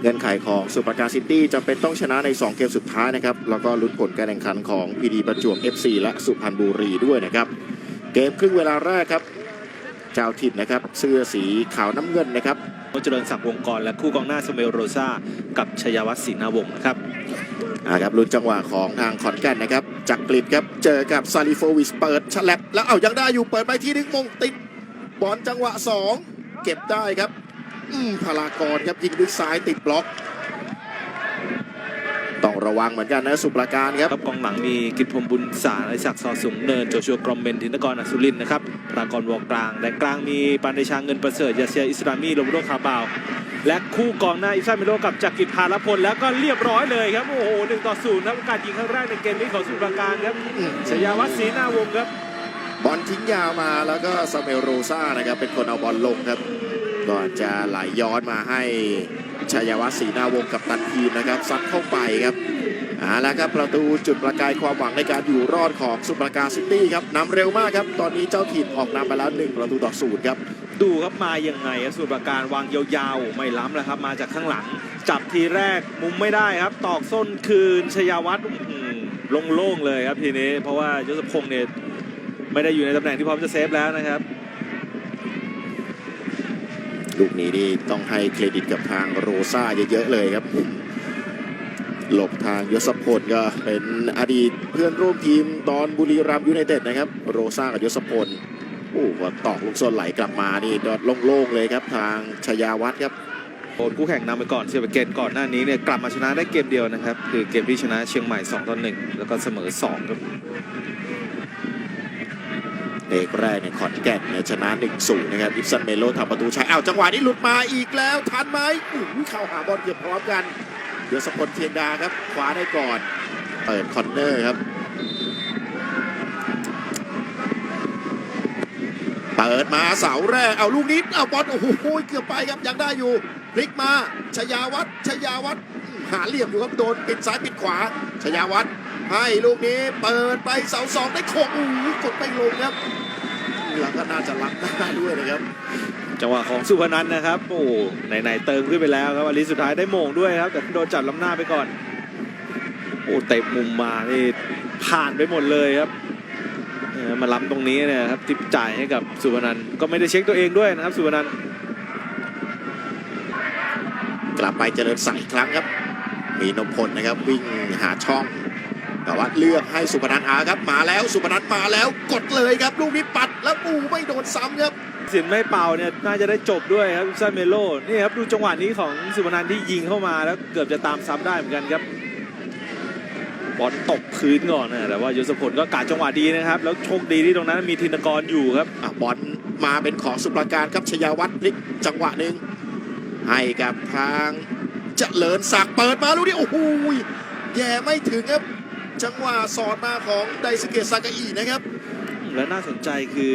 เงื่อนไขของสุปราการซิตี้จำเป็นต้องชนะใน 2 เกมสุดท้ายนะครับ แล้วก็ลุ้นผลการแข่งขันของพีดีประจวบ FC และสุพรรณบุรีด้วยนะครับ เกมครึ่งเวลาแรกครับ เจ้าถิ่นนะครับเสื้อสีขาวน้ำเงินนะครับเจริญศักดิ์วงกรและคู่กองหน้าสเมลโรซากับชยวัฒน์ศรีนาวงศ์นะครับอ่าครับลุ้นจังหวะของทางขอนแก่นนะครับจักริดครับเจอกับซาลิโฟวิชเปิดฉลับแล้วเอายังได้อยู่เปิดไปที่นึงมงติดบอลจังหวะ 2 เก็บได้ครับอืม พลากรครับยิงด้วยซ้ายติดบล็อก ต้องระวังเหมือนกันนะสุปราการครับครับกองหลังมีกิตพรหมบุญสารไอศักดิ์ซอสูงเนินโจชัวกรอมเบนทินกรอสุรินทร์นะครับปรากรวงกลางแดนกลางมีปานเดชาเงินประเสริฐยาเซียอิสรามีโรเบโรคาบาว และคู่กองหน้าอิซาเมโลกับจักริดพาลพลแล้วก็เรียบร้อยเลยครับโอ้โหหนึ่งต่อศูนย์ครับการยิงครั้งแรกในเกมนี้ของสุปราการครับอืมชยวัฒน์ศรีนาวงศ์ครับบอลทิ้งยาวมาแล้วก็ซาเมลโรซ่านะครับเป็นคนเอาบอลลงครับ ก่อนจะไหลย้อนมาให้ชัยวัฒน์ศรีนาวงกับตันทีมนะครับซัดเข้าไปครับเอาละครับประตูจุดประกายความหวังในการอยู่รอดของสุปราการซิตี้ครับนำเร็วมากครับ ตอนนี้เจ้าถิ่นออกนำไปแล้วหนึ่งประตูต่อศูนย์ครับดูครับมายังไงครับสุปราการวางยาวๆ ไม่ล้ำแล้วครับ มาจากข้างหลัง จับทีแรกมุมไม่ได้ครับ ตอกส้นคืนชยวัฒน์อื้อหือโล่งเลยครับทีนี้ เพราะว่ายศพงศ์เนี่ยไม่ได้อยู่ในตำแหน่งที่พร้อมจะเซฟแล้วนะครับ ลูกนี้นี่ต้องให้เครดิตกับทางโรซ่าเยอะๆเลยครับ หลบทางยศพลก็เป็นอดีตเพื่อนร่วมทีมตอนบุรีรัมย์ยูไนเต็ดนะครับ โรซ่ากับยศพลโอ้ว่าตอกลูกโซนไหลกลับมานี่ดอดโล่งๆเลยครับทางชยาวัฒน์ครับโดนคู่แข่งนำไปก่อนเชียร์เกนก่อนหน้านี้เนี่ยกลับมาชนะได้เกมเดียวนะครับ คือเกมที่ชนะเชียงใหม่2ต่อ1แล้วก็เสมอ2ครับ เอกแรกเนี่ยขอนแก่นเนี่ยชนะ1-0นะครับอิฟซันเมโลทำประตูชัยอ้าวจังหวะนี้หลุดมาอีกแล้วทันไหมอู้หูเข้าหาบอลเกือบพร้อมกันเดี๋ยวสปนเทียนดาครับคว้าได้ก่อน เปิดคอนเนอร์ครับ เปิดมาเสาแรกเอาลูกนี้เอาบอลโอ้โหเกือบไปครับยังได้อยู่พลิกมาชยาวัฒน์ชยาวัฒน์หาเหลี่ยมอยู่ครับโดนปิดซ้ายปิดขวาชยาวัฒน์ให้ลูกนี้เปิดไปเสาสองได้โขกอู้หูกดไม่ลงครับ ล้วก็น่าจะรับหน้าด้วยนะครับ จังหวะของสุพนันท์นะครับ โอ้ไหนๆเติมขึ้นไปแล้วครับอลิสุดท้ายได้โมงด้วยครับ แต่โดนจับล้ำหน้าไปก่อน โอ้เตะมุมมานี่ผ่านไปหมดเลยครับเออมาล้ำตรงนี้เนี่ยครับทิปจ่ายให้กับสุพนันท์ก็ไม่ได้เช็คตัวเองด้วยนะครับ สุพนันท์กลับไปเจริญศักดิ์อีกครั้งครับ มีนพพลนะครับวิ่งหาช่อง แต่ว่าเลือกให้สุพนันท์อาครับมาแล้วสุพนันท์มาแล้วกดเลยครับลูกนี้ปัดแล้วปูไม่โดนซ้ำครับสินไม่เป่าเนี่ยน่าจะได้จบด้วยครับซาเมโลนี่ครับดูจังหวะนี้ของสุพนันท์ที่ยิงเข้ามาแล้วเกือบจะตามซ้ำได้เหมือนกันครับบอลตกพื้นก่อนนะแต่ว่ายศพลก็กาดจังหวะดีนะครับ แล้วโชคดีที่ตรงนั้นมีธินกรอยู่ครับอะบอลมาเป็นของสุปราการครับชยาวัฒน์พลิกจังหวะหนึ่งให้กับทางเจริญศักดิ์เปิดมาลูกนี้โอ้โหแย่ไม่ถึงครับ จังหวะสอดมาของไดสเกตซากาอินะครับ และน่าสนใจคือ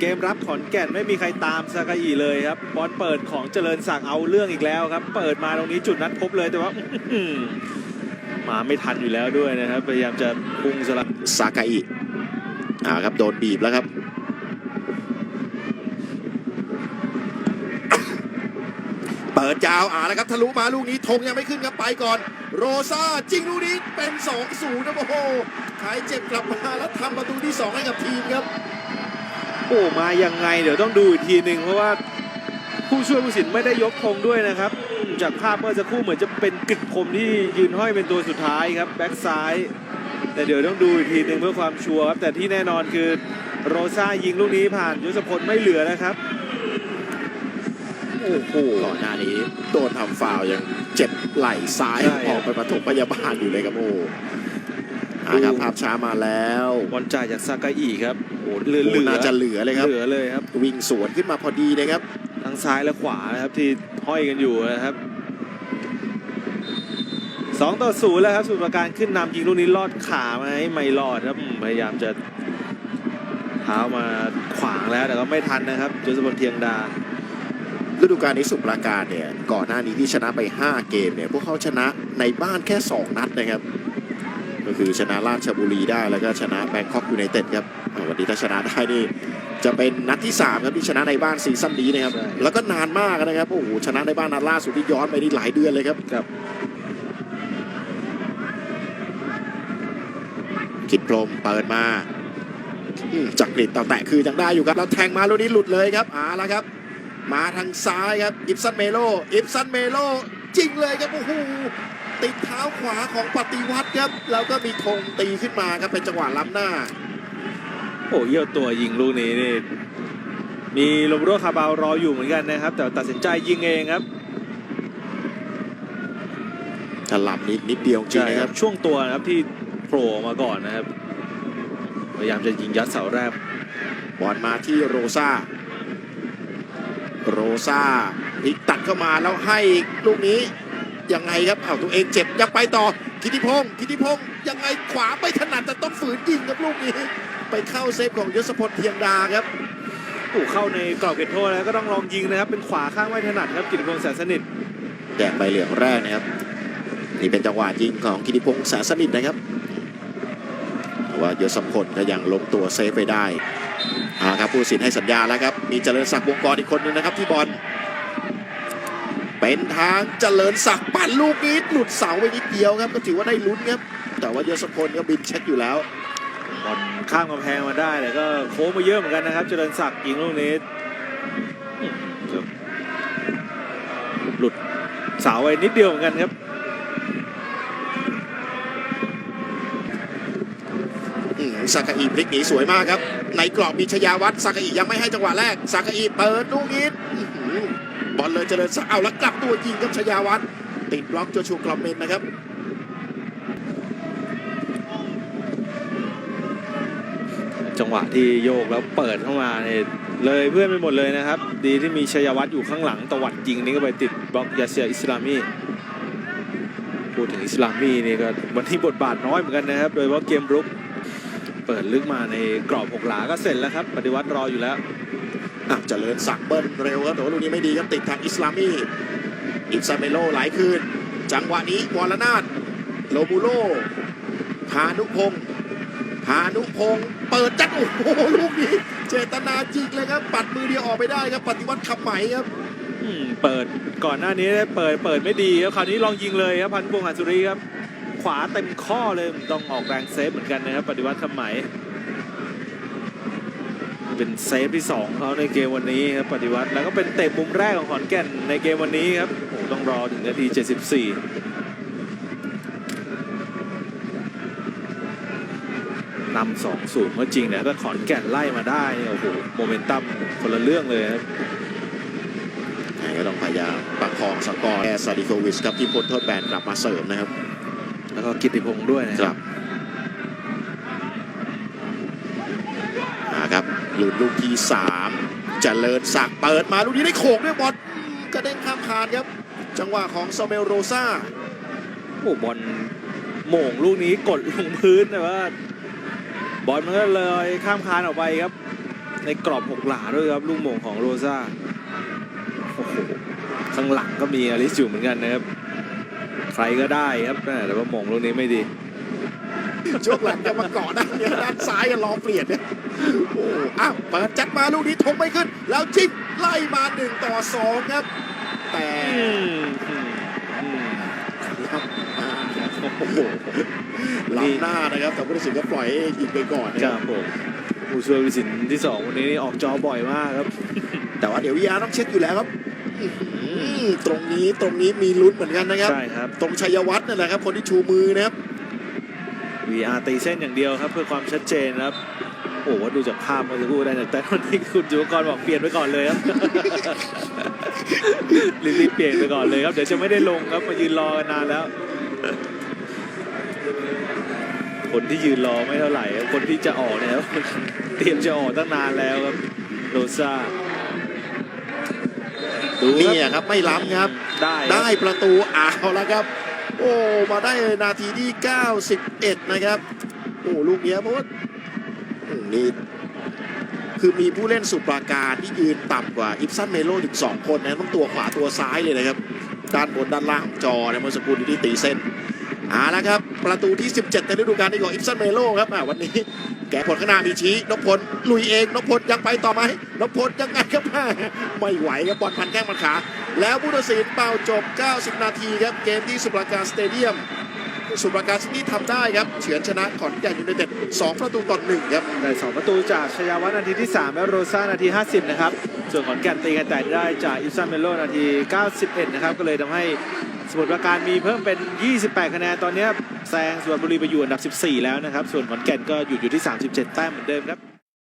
เกมรับขอนแก่นไม่มีใครตามซากาอิเลยครับบอลเปิดของเจริญศักดิ์เอาเรื่องอีกแล้วครับ เปิดมาตรงนี้จุดนัดพบเลยแต่ว่าอื้อหือมาไม่ทันอยู่แล้วด้วยนะครับ พยายามจะพุ่งสลับซากาอิอ่าครับโดนบีบแล้วครับเปิดยาวอ่าแล้วครับทะลุมาลูกนี้ธงยังไม่ขึ้นครับไปก่อน โรซาจริงลูกนี้เป็น2-0นะโอ้โหหายเจ็บกลับมาแล้วทำประตูที่ 2 ให้กับทีมครับ โอ้มายังไงเดี๋ยวต้องดูอีกทีหนึ่งเพราะว่าผู้ช่วยผู้สินไม่ได้ยกธงด้วยนะครับ จากภาพเมื่อสักครู่เหมือนจะเป็นกึกผมที่ยืนห้อยเป็นตัวสุดท้ายครับแบ็กซ้าย แต่เดี๋ยวต้องดูอีกทีหนึ่งเพื่อความชัวร์ครับแต่ที่แน่นอนคือโรซ่ายิงลูกนี้ผ่านยศพลไม่เหลือนะครับ โอ้โหก่อนหน้านี้ โดนทำฟาวล์ยังเจ็บไหล่ซ้ายใช่ ออกไปปฐมพยาบาลอยู่เลยครับโอ้อ่าครับภาพช้ามาแล้วบอลจ่ายจากซากาอิครับ โอ้เหลือโอ้เหลือน่าจะเหลือเลยครับ เหลือเลยครับ วิ่งสวนขึ้นมาพอดีนะครับ ทั้งซ้ายและขวานะครับที่ห้อยกันอยู่นะครับสองต่อศูนย์แล้วครับสมุทรปราการขึ้นนำยิงลูกนี้ลอดขาไหมไม่รอดครับอืมพยายามจะเท้ามาขวางแล้วแต่ก็ไม่ทันนะครับจสพลเทียงดา ฤดูกาลนี้สุปราการเนี่ยก่อนหน้านี้ที่ชนะไป 5 เกมเนี่ยพวกเขาชนะในบ้านแค่ 2 นัดนะครับ ก็คือชนะราชบุรีได้แล้วก็ชนะแบงคอกยูไนเต็ดครับอ่าวันนี้ถ้าชนะได้นี่จะเป็นนัดที่ 3 ครับที่ชนะในบ้านซีซั่นนี้นะครับใช่แล้วก็นานมากนะครับโอ้โหชนะในบ้านนัดล่าสุดที่ย้อนไปนี่หลายเดือนเลยครับครับคิดพรหมเปิดมาอืมจักริดต่อแตะคือยังได้อยู่ครับแล้วแทงมาลูกนี้หลุดเลยครับเอาละครับ มาทางซ้ายครับ อิฟซันเมโล อิฟซันเมโลจริงเลยครับโอ้โหติดเท้าขวาของปฏิวัติครับ แล้วก็มีธงตีขึ้นมาครับเป็นจังหวะล้ำหน้า โอ้เยี่ยวตัวยิงลูกนี้นี่มีโรเบโรคาบาวรออยู่เหมือนกันนะครับ แต่ตัดสินใจยิงเองครับถลับนิดนิดเดียวจริงนะครับ ช่วงตัวนะครับที่โผล่ออกมาก่อนนะครับ พยายามจะยิงยัดเสาแรกบอลมาที่โรซา โรซาพลิกตัดเข้ามาแล้วให้ลูกนี้ยังไงครับอ้าวตัวเองเจ็บยังไปต่อกิติพงศ์กิติพงศ์ยังไงขวาไม่ถนัดแต่ต้องฝืนยิงครับลูกนี้ ไปเข้าเซฟของยศพลเพียงดาครับโอ้เข้าในกรอบเขตโทษแล้วก็ต้องลองยิงนะครับ เป็นขวาข้างไม่ถนัดครับกิติพงษ์แสนสนิทแดงใบเหลืองแรกนะครับนี่เป็นจังหวะยิงของกิติพงศ์แสนสนิทนะครับแต่ว่ายศพลก็ยังล้มตัวเซฟไปได้ นะครับผู้สินให้สัญญาแล้วครับ มีเจริญศักดิ์วงกรอีกคนนึงนะครับที่บอล เป็นทางเจริญศักดิ์ปั่นลูกนี้หลุดเสาไปนิดเดียวครับ ก็ถือว่าได้ลุ้นครับ แต่ว่ายศพลก็บินเช็คอยู่แล้วบอลข้ามกำแพงมาได้แต่ก็โค้งมาเยอะเหมือนกันนะครับ เจริญศักดิ์ยิงลูกนี้หลุดเสาไปนิดเดียวเหมือนกันครับ อืม ซากาอีพลิกหนีสวยมากครับ ในกรอบมีชยาวัฒน์ซากาอียังไม่ให้จังหวะแรกซากาอีเปิดลูกนี้อื้อหือบอลเลยเจริญศักเอาแล้วกลับตัวยิงครับชยาวัฒน์ติดบล็อกโจชูกรอมเมนนะครับจังหวะที่โยกแล้วเปิดเข้ามาเนี่ยเลยเพื่อนไปหมดเลยนะครับ ดีที่มีชัยวัฒน์อยู่ข้างหลังตวัดยิงนี่ก็ไปติดบล็อกยาเซียอิสลามีพูดถึงอิสลามีนี่ก็วันนี้บทบาทน้อยเหมือนกันนะครับ โดยเฉพาะเกมรุก เปิดลึกมาในกรอบหกหลาก็เสร็จแล้วครับ ปฏิวัติรออยู่แล้วอะเจริญศักดิ์เบิ้ลเร็วครับแต่ว่าลูกนี้ไม่ดีครับติดทางอิสลามีอิซาเมโลไหลคืนจังหวะนี้วอลนาดโลบูโลพานุพงศ์พานุพงศ์เปิดจัดโอ้โหลูกนี้ เจตนาจริงเลยครับ ปัดมือเดียวออกไปได้ครับ ปฏิวัติคำไหมครับอืมเปิดก่อนหน้านี้ได้เปิดเปิดไม่ดีครับคราวนี้ลองยิงเลยครับพันธุ์พงษ์หัสุรีครับข วาเต็มข้อเลยต้องออกแรงเซฟเหมือนกันนะครับ ปฏิวัติคำไหม เป็นเซฟที่สองเขาในเกมวันนี้ครับปฏิวัติแล้วก็เป็นเตะมุมแรกของขอนแก่นในเกมวันนี้ครับโอ้ต้องรอถึงนาที 74นำสองศูนย์ก็จริงเนี่ยถ้าขอนแก่นไล่มาได้โอ้โหโมเมนตัมคนละเรื่องเลยครับก็ต้องพยายามประคองสกอร์แอร์ซาดิโควิชครับที่พ้นโทษแบนกลับมาเสริมนะครับ แล้วก็กิติพงษ์ด้วยนะคครัรับบอ่าครับลุ้นลูกที่สามเจริญศักดิ์เปิดมาลูกนี้ได้โขกด้วยบอลอืมกระเด้งข้ามคานครับ จังหวะของซาเมลโรซาโอ้บอลโหม่งลูกนี้กดลงพื้นแต่ว่า บอลมันก็เลยข้ามคานออกไปครับ ในกรอบหกหลาด้วยครับลูกโหม่งของโรซาโอ้โหข้างหลังก็มีอลิสอยู่เหมือนกันนะครับ ใครก็ได้ครับแต่ว่าโหม่งลูกนี้ไม่ดีช่วงหลังจะมาเกาะด้านเนี้ยด้านซ้ายอะรอเปลี่ยนเนี่ยโอ้อ้าวเปิดจัดมาลูกนี้ทงไม่ขึ้น แล้วจิกไล่มาหนึ่งต่อสองครับ แต่อืมอืมอืมครับอ่าโอ้โหล้ำหน้านะครับแต่ผู้ตัดสินก็ปล่อยให้ยิงไปก่อนนะคครัรับบผมผู้ช่วยวิสินที่สองวันนี้นี่ออกจอบ่อยมากครับ แต่ว่าเดี๋ยววิยาต้องเช็คอยู่แล้วครับอื้อหือ ตรงนี้ตรงนี้มีลุ้นเหมือนกันนะครับ ใช่ครับ ตรงชัยวัฒน์นั่นแหละครับ คนที่ชูมือนะครับ VR ตีเส้นอย่างเดียวครับ เพื่อความชัดเจนนะครับ โอ้โหดูจากภาพเมันจะพูดได้แต่แต่วันนี้คุณจุกรบอกเปลี่ยนไปก่อนเลยครับ รีบๆเปลี่ยนไปก่อนเลยครับ เดี๋ยวจะไม่ได้ลงครับมายืนรอกันนานแล้ว คนที่ยืนรอไม่เท่าไหร่ครับคนที่จะออกเนี่ยครับเตรียมจะออกตั้งนานแล้วครับโรซ่า ดูคนี่รับครับไม่ล้ำครับ ได้ครับ ได้ประตูเอาแล้วครับ โอ้มาได้นาทีที่ 91 นะครับ โอ้ลูกเนี้ยเพราะว่าอืมนี่คือมีผู้เล่นสุดปราการที่ยืนต่ำกว่าอิฟซันเมโลถึง2คนนะต้องตัวขวาตัวซ้ายเลยนะครับ ด้านบนด้านล่างของจอนะเมื่อสักครู่นี้ที่ตีเส้นเอาละครับ ประตูที่ 17 ในฤดูกาลนี้ของอิฟซันเมโลครับอ่าวันนี้ แกะผลข้างหน้ามีชี้นพพลลุยเองนพพลยังไปต่อไหมนพพลยังไงครับไม่ไหวครับบอลพันแข้งมันขา แล้วผู้ตัดสินเป่าจบ 90 นาทีครับเกมที่สุปราการสเตเดียม สุปราการซิตี้ทำได้ครับเฉือนชนะขอนแก่นยูไนเต็ด2ประตูต่อหนึ่งครับได้สองประตูจากชยาวัฒน์นาทีที่ 3 และโรซ่านาที 50 นะครับ ส่วนขอนแก่นตีกันแต่ได้จากอิซานเมโลนาที 91 นะครับ ก็เลยทำให้สมุทรปราการมีเพิ่มเป็น 28 คะแนน ตอนนี้แซงสุพรรณบุรีไปอยู่อันดับ 14 แล้วนะครับ ส่วนขอนแก่นก็อยู่อยู่ที่ 37 แต้มเหมือนเดิมครับ